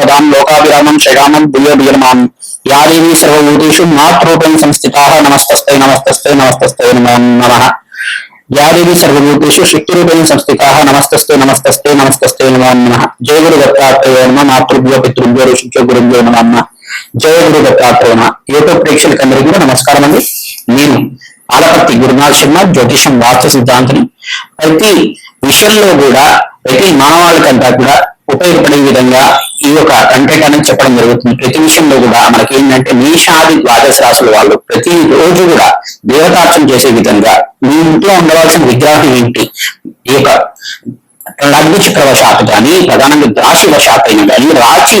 పదాం లోకాభిరామం శ్రీరామం భూయో భీయమాం సర్వభూతేషు మాతృరూపేణ సంస్థితా నమస్తస్తై నమస్తస్తై నమస్తస్తై నమ నమః. సర్వభూతేషు శక్తిరూపేణ సంస్థితా నమస్తస్తే నమస్తస్తే నమస్తస్తే నమో జయ గురు దత్తాత్రేయ నమ మాతృభ్యో పితృభ్యో ఋషిభ్యో గురుభ్యో నమ జయ గురు దత్తాత్రేయ నమ. యూట్యూబ్ ప్రేక్షకులందరికీ కూడా నమస్కారం అండి. నేను ఆలపర్తి గురునాథ్ శర్మ జ్యోతిషం వాస్తు సిద్ధాంతిని. ప్రతి విషయంలో కూడా ప్రతి మానవాళికంతా కూడా ఉపయోగపడే విధంగా ఈ యొక్క కంటెంట్ అనేది చెప్పడం జరుగుతుంది. ప్రతి విషయంలో కూడా మనకి ఏంటంటే మేషాది ద్వాదశ రాసుల వాళ్ళు ప్రతి రోజు కూడా దేవతార్చన చేసే విధంగా మీ ఇంట్లో ఉండవలసిన విగ్రహం ఏంటి? ఈ యొక్క లగ్న చక్రవశాత్ కానీ ప్రధానంగా రాశి వశాత్ అయిన కానీ రాశి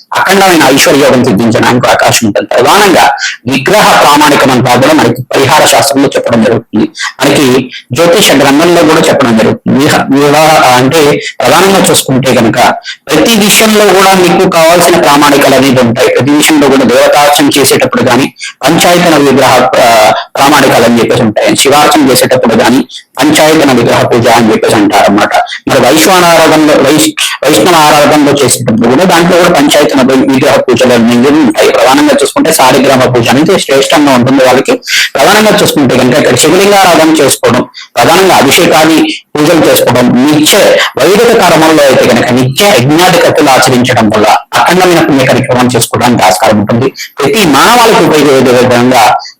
అఖండమైన ఐశ్వర్యోగం సిద్ధించడానికి అవకాశం ఉంటుంది. ప్రధానంగా విగ్రహ ప్రామాణికమంతా కూడా మనకి పరిహార శాస్త్రంలో చెప్పడం జరుగుతుంది. మనకి జ్యోతిష గ్రంథంలో కూడా చెప్పడం జరుగుతుంది. వివాహ అంటే ప్రధానంగా చూసుకుంటే కనుక ప్రతి విషయంలో కూడా మీకు కావాల్సిన ప్రామాణికలు అనేది ఉంటాయి. ప్రతి విషయంలో కూడా దేవతార్చన చేసేటప్పుడు కానీ పంచాయతన విగ్రహ ప్రామాణికాలు అని చెప్పేసి ఉంటాయి. శివార్చన చేసేటప్పుడు కానీ పంచాయతన విగ్రహ పూజ అని చెప్పేసి అంటారు అనమాట మరి వైశ్వాన ఆరాధనలో వైశ్ వైష్ణవ ఆరాధనలో చేసేటప్పుడు కూడా దాంట్లో కూడా పంచాయతన విగ్రహ పూజలు అనేవి ఉంటాయి. ప్రధానంగా చూసుకుంటే సారిగ్రామ పూజ అనేది శ్రేష్టంగా ఉంటుంది వాళ్ళకి. ప్రధానంగా చూసుకుంటే కనుక ఇక్కడ శివలింగారాధన చేసుకోవడం ప్రధానంగా అభిషేకాది పూజలు చేసుకోవడం నిత్య వైదిక కర్మంలో అయితే కనుక నిత్య యజ్ఞాధికతలు ఆచరించడం వల్ల అఖండమైన పుణ్య కార్యక్రమం చేసుకోవడానికి ఆస్కారం ఉంటుంది. ప్రతి మానవాళికి ఉపయోగపడే విధంగా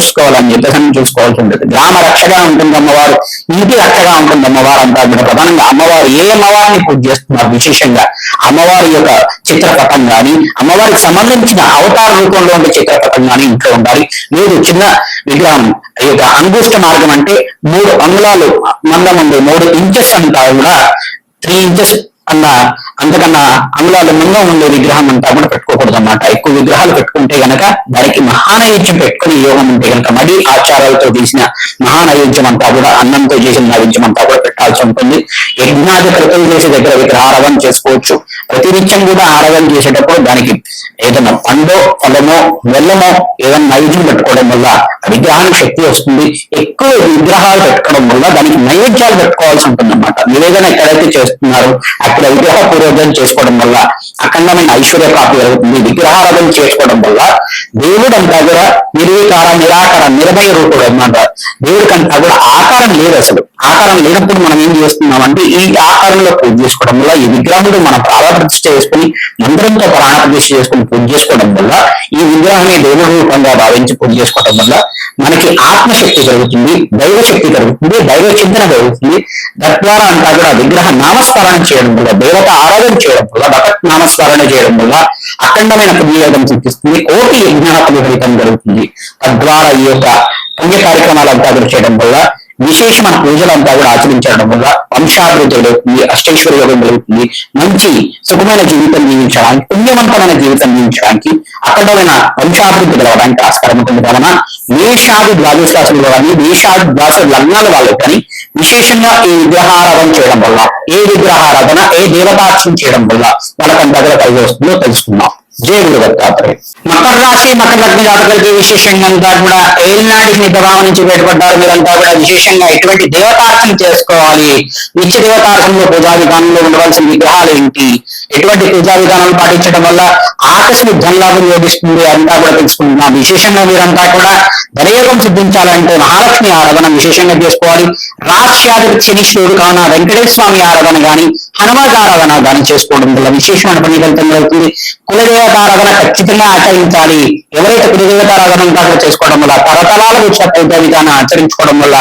చూసుకోవాలని చెప్పేసి చూసుకోవాల్సి ఉంటుంది గ్రామ రక్షగా ఉంటుంది అమ్మవారు ఇంటి రక్షగా ఉంటుంది అమ్మవారు అంటారు మీరు ప్రధానంగా అమ్మవారు ఏ అమ్మవారిని పూజ చేస్తున్నారు విశేషంగా? అమ్మవారి యొక్క చిత్రపటం కానీ అమ్మవారికి సంబంధించిన అవతార రూపంలో ఉండే చిత్రపటం కానీ ఇంట్లో ఉండాలి. లేదు చిన్న విగ్రహం యొక్క అంగుష్ట మార్గం అంటే మూడు అంగుళాలు మందం ఉంది మూడు ఇంచెస్ అంటారు కూడా త్రీ ఇంచెస్ అన్న అంతకన్నా అంగుళాలు ముందు ఉండే విగ్రహం అంతా కూడా పెట్టుకోకూడదు అనమాట ఎక్కువ విగ్రహాలు పెట్టుకుంటే గనక దానికి మహానైవేద్యం పెట్టుకుని యోగం ఉంటే గనక మడి ఆచారాలతో తీసిన మహానైవేద్యం అంతా కూడా అన్నంతో చేసిన నైవేద్యం అంతా కూడా పెట్టాల్సి ఉంటుంది. యజ్ఞాది కృతం చేసే దగ్గర విగ్రహారాధన చేసుకోవచ్చు. ప్రతినిత్యం కూడా ఆరాధన చేసేటప్పుడు దానికి ఏదైనా పండో ఫలమో వెల్లమో ఏదైనా నైవేద్యం పెట్టుకోవడం వల్ల ఆ విగ్రహానికి శక్తి వస్తుంది. ఎక్కువ విగ్రహాలు పెట్టుకోవడం వల్ల దానికి నైవేద్యాలు పెట్టుకోవాల్సి ఉంటుంది అనమాట నివేదన ఎక్కడైతే చేస్తున్నారో అక్కడ విగ్రహ పూర్వజన చేసుకోవడం వల్ల అఖండమైన ఐశ్వర్య ప్రాప్తి జరుగుతుంది. విగ్రహారాధన చేసుకోవడం వల్ల దేవుడు అంతా కూడా నిర్వికార నిరాకార నిర్భయ రూపుడు అన్నమాట దేవుడికి కూడా ఆకారం లేదు అసలు. ఆకారం లేనప్పుడు మనం ఏం చేస్తున్నాం అంటే ఈ ఆకారంలో పూజ చేసుకోవడం వల్ల ఈ విగ్రహముడు మన ప్రాణప్రతిష్ఠ చేసుకుని మంత్రంతో ప్రాణప్రతిష్ఠ చేసుకుని పూజ చేసుకోవడం వల్ల ఈ విగ్రహాన్ని దేవుడి రూపంగా భావించి పూజ చేసుకోవడం వల్ల మనకి ఆత్మశక్తి కలుగుతుంది దైవ శక్తి కలుగుతుంది దైవ చింతన కలుగుతుంది తద్వారా అంతా కూడా విగ్రహ నామస్మరణ చేయడం వల్ల దేవత ఆరాధన చేయడం వల్ల భగత్ నామస్మరణ చేయడం వల్ల అఖండమైన పుణ్యయోగం చూపిస్తుంది కోటి యజ్ఞాపతి ఫలితం జరుగుతుంది. తద్వారా ఈ యొక్క పుణ్య కార్యక్రమాలంతా కూడా చేయడం వల్ల విశేషమైన పూజలంతా కూడా ఆచరించడం వల్ల వంశాభివృద్ధి కలుగుతుంది అష్టైశ్వర్య యోగం కలుగుతుంది మంచి సుఖమైన జీవితం జీవించడానికి పుణ్యవంతమైన జీవితం జీవించడానికి అఖండమైన వంశాభివృద్ధి కలగడానికి ఆస్కారం ఉంటుంది. కావున మేషాది ద్వాదశ రాశులు కానీ మేషాది ద్వాదశ లగ్నాల వాళ్ళు కానీ విశేషంగా ఈ విగ్రహారాధన చేయడం వల్ల ఏ విగ్రహారాధన ఏ దేవతార్చన చేయడం వల్ల వాళ్ళకంతా కూడా కలిగి వస్తుందో తెలుసుకుందాం. జయ దత్తాత్రేయ మకర రాశి మకర లగ్న జాతకులకి విశేషంగా అంతా కూడా ఏలినాటి మీ ప్రభావం నుంచి బయటపడ్డారు మీరంతా కూడా విశేషంగా ఎటువంటి దేవతార్చన చేసుకోవాలి. నిత్య దేవతార్చనలో పూజా విధానంలో ఉండవలసిన విగ్రహాలు ఏంటి? ఎటువంటి పూజా విధానాలు పాటించడం వల్ల ఆకస్మిక ధనలాభం యోగిస్తుంది అంతా కూడా తెలుసుకుంటున్నాం. విశేషంగా మీరంతా కూడా ధనయోగం సిద్ధించాలంటే మహాలక్ష్మి ఆరాధన విశేషంగా చేసుకోవాలి. రాష్ట్రాధిపతి శనీశ్వరుడు కావున వెంకటేశ్వర స్వామి ఆరాధన గాని హనుమాన్ ఆరాధన గాని చేసుకోవడం వల్ల విశేషమైన పని ఫలితం కలుగుతుంది కులదేవ దేవతారాధన ఖచ్చితంగా ఆచరించాలి. ఎవరైతే కుడి దేవతారాధన అంతా చేసుకోవడం వల్ల తరతరాల వచ్చే పూజా విధానం ఆచరించుకోవడం వల్ల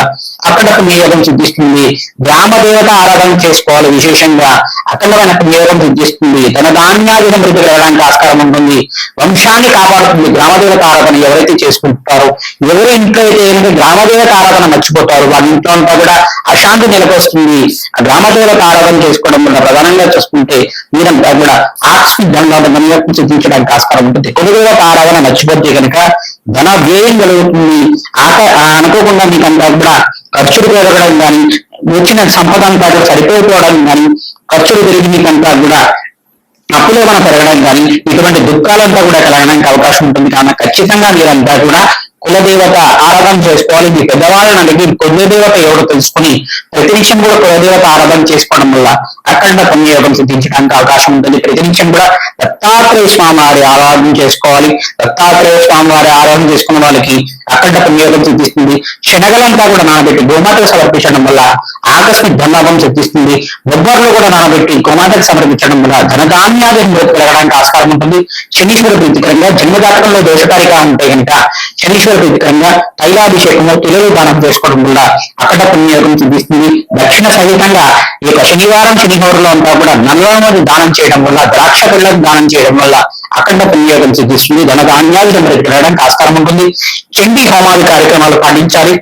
అక్కడ వినియోగం సిద్ధిస్తుంది. గ్రామ దేవత ఆరాధన చేసుకోవాలి విశేషంగా. అఖండమైన వినియోగం సిద్ధిస్తుంది. తన ధాన్యాధిక మృతి పెరగడానికి ఆస్కారం ఉంటుంది. వంశాన్ని కాపాడుతుంది. గ్రామదేవత ఆరాధన ఎవరైతే చేసుకుంటారో ఎవరి ఇంట్లో అయితే ఏంటంటే గ్రామదేవత ఆరాధన మర్చిపోతారు. వాళ్ళ ఇంట్లో అంతా కూడా అశాంతి నెలకొస్తుంది. ఆ గ్రామదేవత ఆరాధన చేసుకోవడం వల్ల ప్రధానంగా చూసుకుంటే మీరంతా కూడా ఆకస్మిక ధనలాభం సిద్ధించడానికి ఆస్కారం ఉంటుంది. కులదేవత ఆరాధన మర్చిపోతే కనుక ధన వ్యయం కలుగుతుంది. ఆక ఆ అనుకోకుండా మీకంతా కూడా ఖర్చులు పెరగడం కానీ వచ్చిన సంపద అంతా సరిపోయిపోవడం కానీ ఖర్చులు పెరిగి మీకంతా కూడా అప్పులో ఏమైనా పెరగడం కానీ ఇటువంటి దుఃఖాలంతా కూడా కలగడానికి అవకాశం ఉంటుంది. కావున ఖచ్చితంగా మీరంతా కూడా కులదేవత ఆరాధన చేసుకోవాలి. మీ పెద్దవాళ్ళని అడిగి కులదేవత ఎవరు తెలుసుకుని ప్రతినిత్యం కూడా కులదేవత ఆరాధన చేసుకోవడం వల్ల అఖండ పుణ్యయోగం సిద్ధించడానికి అవకాశం ఉంటుంది. ప్రతినిత్యం కూడా దత్తాత్రేయ స్వామి వారి ఆరాధన చేసుకోవాలి. దత్తాత్రేయ స్వామి వారి ఆరాధన చేసుకున్న వాళ్ళకి అఖండ పుణ్యయోగం సిద్ధిస్తుంది. శనగలంతా కూడా నానబెట్టి గోమాతకు సమర్పించడం వల్ల ఆకస్మిక ధనలాభం సిద్ధిస్తుంది. బొబ్బర్లు కూడా నానబెట్టి గోమాతకు సమర్పించడం వల్ల ధనధాన్యాది మృతి పెరగడానికి ఆస్కారం ఉంటుంది. శనీశ్వర ప్రీతికరంగా జన్మజాతకంలో దోషకారిగా ఉంటే కనుక శనీశ్వర ప్రీతికరంగా తైలాభిషేకము తెలుగు దానం చేసుకోవడం వల్ల అక్కడ పుణ్యయోగం సిద్ధిస్తుంది దక్షిణ సహితంగా ఈ యొక్క శనివారం శనిహోరంలో అంతా కూడా నల్లమది దానం చేయడం వల్ల ద్రాక్ష పిల్లలకు దానం చేయడం వల్ల అఖండ పుణ్యయోగం సిద్ధిస్తుంది ధనధాన్యాలు మృతి పెరగడానికి ఆస్కారం ఉంటుంది చండీ హోమాది కార్యక్రమాలు పాటించాలి.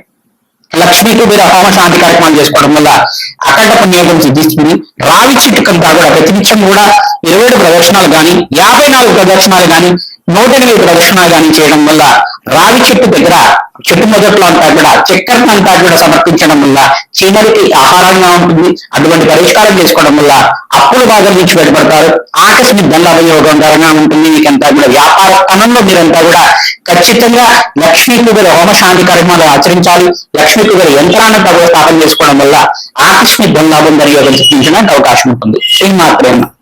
లక్ష్మీకి మీరు హోమ శాంతి కార్యక్రమాలు చేసుకోవడం వల్ల అఖండ పుణ్యోగం సిద్ధిస్తుంది. రావి చెట్టుకంతా కూడా ప్రతినిత్యం కూడా ఇరవై ఏడు ప్రదర్శనాలు కానీ యాభై నాలుగు ప్రదర్శనాలు కానీ నూట ఎనిమిది ప్రదర్శనాలు కానీ చేయడం వల్ల రావి చెట్టు దగ్గర చెట్టు మొదట్లో అంతా కూడా చక్కెరను అంతా కూడా సమర్పించడం వల్ల చీమలకి ఆహారంగా ఉంటుంది. అటువంటి పరిష్కారం చేసుకోవడం వల్ల అప్పుల బాధల నుంచి బయటపడతారు. ఆకస్మిక ధనలాభయోగంకరంగా ఉంటుంది. మీకంతా కూడా వ్యాపార పనుల్లో మీరంతా కూడా ఖచ్చితంగా లక్ష్మీ కుబేర హోమ శాంతి కార్యక్రమాలు ఆచరించాలి. లక్ష్మీ కుబేర యంత్రాన్ని ప్రభుత్వ స్థాపన చేసుకోవడం వల్ల ఆకస్మిక ధనలాభం యోగం సిద్ధించడానికి అవకాశం ఉంటుంది. శ్రీమాత్రేమ